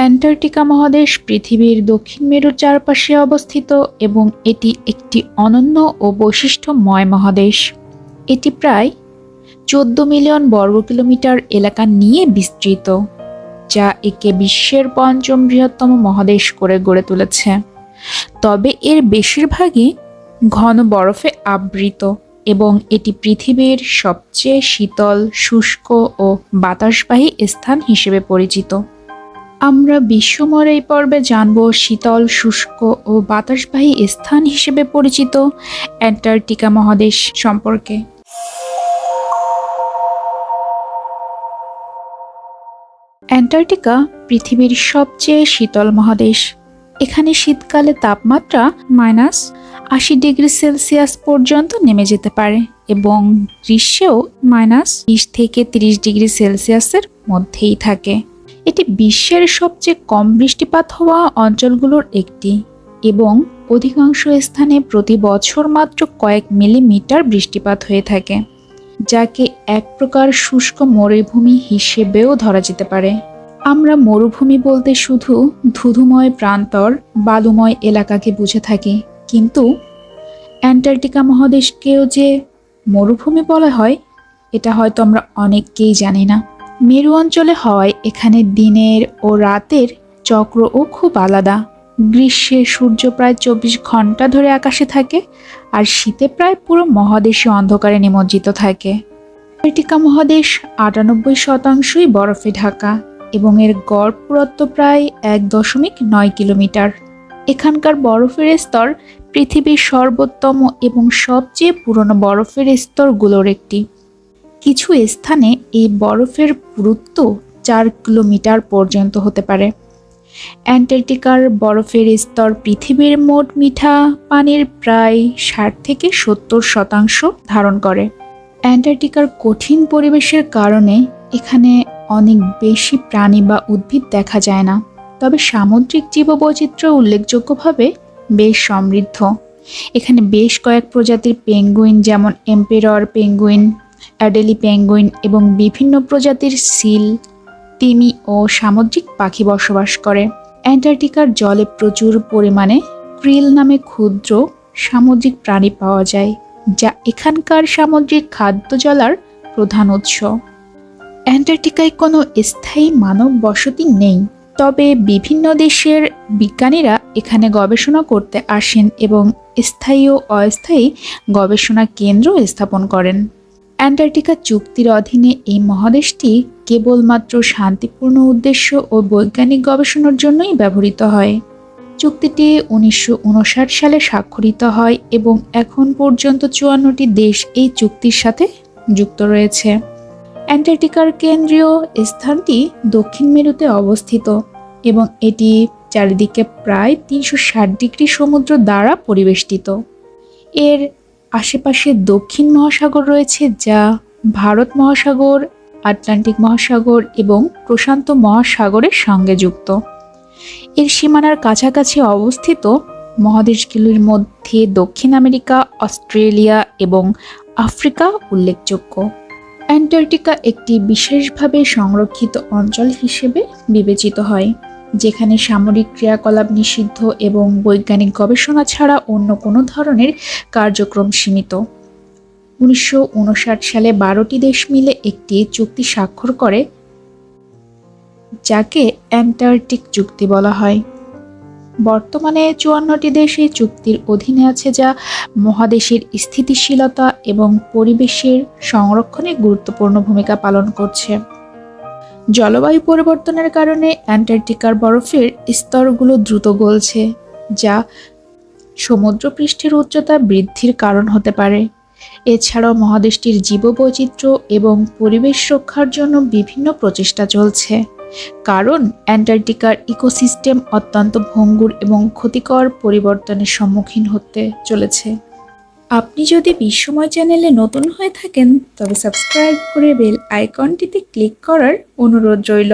Antarctica মহাদেশ পৃথিবীর দক্ষিণ মেরুর চারপাশে অবস্থিত এবং এটি একটি অনন্য ও বৈশিষ্ট্যময় মহাদেশ। এটি প্রায় চোদ্দ মিলিয়ন বর্গ কিলোমিটার এলাকা নিয়ে বিস্তৃত, যা একে বিশ্বের পঞ্চম বৃহত্তম মহাদেশ করে গড়ে তুলেছে। তবে এর বেশিরভাগই ঘন বরফে আবৃত এবং এটি পৃথিবীর সবচেয়ে শীতল, শুষ্ক ও বাতাসবাহী স্থান হিসেবে পরিচিত। আমরা বিশ্বমর এই পর্বে জানব শীতল, শুষ্ক ও বাতাসবাহী স্থান হিসেবে পরিচিত অ্যান্টার্কটিকা মহাদেশ সম্পর্কে। অ্যান্টার্কটিকা পৃথিবীর সবচেয়ে শীতল মহাদেশ। এখানে শীতকালে তাপমাত্রা মাইনাস আশি ডিগ্রি সেলসিয়াস পর্যন্ত নেমে যেতে পারে এবং গ্রীষ্মেও মাইনাস বিশ থেকে তিরিশ ডিগ্রি সেলসিয়াসের মধ্যেই থাকে। এটি বিশ্বের সবচেয়ে কম বৃষ্টিপাত হওয়া অঞ্চলগুলোর একটি এবং অধিকাংশ স্থানে প্রতি বছর মাত্র কয়েক মিলিমিটার বৃষ্টিপাত হয়ে থাকে, যাকে এক প্রকার শুষ্ক মরুভূমি হিসেবেও ধরা যেতে পারে। আমরা মরুভূমি বলতে শুধু ধুধুময় প্রান্তর, বালুময় এলাকাকে বুঝে থাকি, কিন্তু অ্যান্টার্কটিকা মহাদেশকেও যে মরুভূমি বলা হয়, এটা হয়তো আমরা অনেককেই জানি না। মেরু অঞ্চলে হওয়ায় এখানে দিনের ও রাতের চক্রও খুব আলাদা। গ্রীষ্মে সূর্য প্রায় চব্বিশ ঘণ্টা ধরে আকাশে থাকে আর শীতে প্রায় পুরো মহাদেশে অন্ধকারে নিমজ্জিত থাকে। অ্যান্টার্কটিকা মহাদেশ আটানব্বই শতাংশই বরফে ঢাকা এবং এর গড় পুরত্ব প্রায় এক দশমিক নয় কিলোমিটার। এখানকার বরফের স্তর পৃথিবীর সর্বোত্তম এবং সবচেয়ে পুরনো বরফের স্তরগুলোর একটি। কিছু স্থানে এই বরফের পুরুত্ব চার কিলোমিটার পর্যন্ত হতে পারে। অ্যান্টার্কটিকার বরফের স্তর পৃথিবীর মোট মিঠা পানির প্রায় ষাট থেকে সত্তর শতাংশ ধারণ করে। অ্যান্টার্কটিকার কঠিন পরিবেশের কারণে এখানে অনেক বেশি প্রাণী বা উদ্ভিদ দেখা যায় না। তবে সামুদ্রিক জীববৈচিত্র্য উল্লেখযোগ্যভাবে বেশ সমৃদ্ধ। এখানে বেশ কয়েক প্রজাতির পেঙ্গুইন যেমন এম্পেরর পেঙ্গুইন অ্যাডেলি পেঙ্গুইন এবং বিভিন্ন প্রজাতির সিল, তিমি ও সামুদ্রিক পাখি বসবাস করে। অ্যান্টার্কটিকার জলে প্রচুর পরিমাণে ক্রিল নামে ক্ষুদ্র সামুদ্রিক প্রাণী পাওয়া যায়, যা এখানকার সামুদ্রিক খাদ্য জলার প্রধান উৎস। অ্যান্টার্কটিকায় কোনো স্থায়ী মানব বসতি নেই, তবে বিভিন্ন দেশের বিজ্ঞানীরা এখানে গবেষণা করতে আসেন এবং স্থায়ী ও অস্থায়ী গবেষণা কেন্দ্র স্থাপন করেন। অ্যান্টার্কটিকা চুক্তির অধীনে এই মহাদেশটি কেবলমাত্র শান্তিপূর্ণ উদ্দেশ্য ও বৈজ্ঞানিক গবেষণার জন্যই ব্যবহৃত হয়। চুক্তিটি উনিশশো উনষাট সালে স্বাক্ষরিত হয় এবং এখন পর্যন্ত চুয়ান্নটি দেশ এই চুক্তির সাথে যুক্ত রয়েছে। অ্যান্টার্কটিকার কেন্দ্রীয় স্থানটি দক্ষিণ মেরুতে অবস্থিত এবং এটি চারিদিকে প্রায় তিনশো ষাট ডিগ্রি সমুদ্র দ্বারা পরিবেষ্টিত। এর আশেপাশে দক্ষিণ মহাসাগর রয়েছে, যা ভারত মহাসাগর, আটলান্টিক মহাসাগর এবং প্রশান্ত মহাসাগরের সঙ্গে যুক্ত। এর সীমানার কাছাকাছি অবস্থিত মহাদেশগুলির মধ্যে দক্ষিণ আমেরিকা, অস্ট্রেলিয়া এবং আফ্রিকা উল্লেখযোগ্য। অ্যান্টার্কটিকা একটি বিশেষভাবে সংরক্ষিত অঞ্চল হিসেবে বিবেচিত হয়। যেখানে সামরিক ক্রিয়াকলাপ নিষিদ্ধ এবং বৈজ্ঞানিক গবেষণা ছাড়া অন্য কোনো ধরনের কার্যক্রম সীমিত। উনিশশো উনষাট সালে বারোটি দেশ মিলে একটি চুক্তি স্বাক্ষর করে, যাকে অ্যান্টার্কটিক চুক্তি বলা হয়। বর্তমানে চুয়ান্নটি দেশ এই চুক্তির অধীনে আছে যা মহাদেশের স্থিতিশীলতা এবং পরিবেশের সংরক্ষণে গুরুত্বপূর্ণ ভূমিকা পালন করছে। জলবায়ু পরিবর্তনের কারণে অ্যান্টার্কটিকার বরফের স্তরগুলো দ্রুত গলছে, যা সমুদ্রপৃষ্ঠের উচ্চতা বৃদ্ধির কারণ হতে পারে। এছাড়াও মহাদেশটির জীববৈচিত্র্য এবং পরিবেশ রক্ষার জন্য বিভিন্ন প্রচেষ্টা চলছে, কারণ অ্যান্টার্কটিকার ইকোসিস্টেম অত্যন্ত ভঙ্গুর এবং ক্ষতিকর পরিবর্তনের সম্মুখীন হতে চলেছে। আপনি যদি বিশ্বময় চ্যানেলে নতুন হয়ে থাকেন, তবে সাবস্ক্রাইব করে বেল আইকনটিতে ক্লিক করার অনুরোধ রইল।